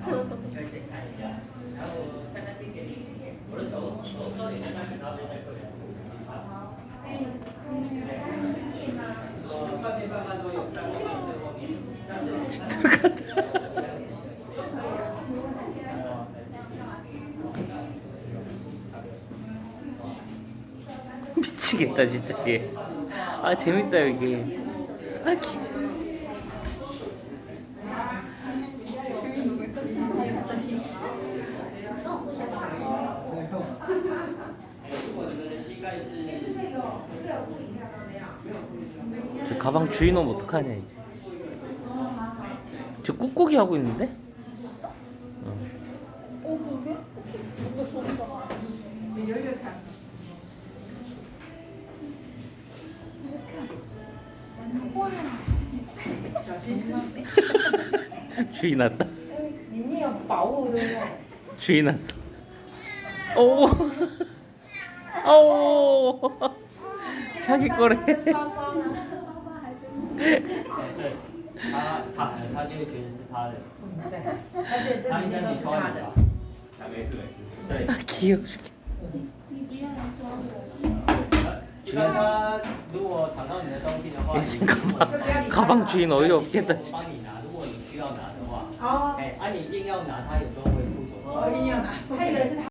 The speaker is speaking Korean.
미치겠다 진짜 얘. 아 재밌다 여기. 아 기. 저 가방 주인 오면 어떡하냐 이제. 저 꾹꾹이 하고 있는데? 어. 주인 왔다. 里面有宝物对不对？ 주인 왔어. 오. 오. 자기 거래. 包包呢？包包还是？对，他他他就觉得是他的，对，而且这他应该里面都是没收你吧他的。？啊，没事没事。对， 아 귀여워 죽겠. 你不要来抓我。一般他如果躺到你的东西的话， 야, 你 잠깐만. 가방 주인 어이 없겠다 帮 진짜. 你拿，如果你 需要拿的话，哦，哎，啊你硬要拿，他有时候会出手。我一定要拿。他以为是他。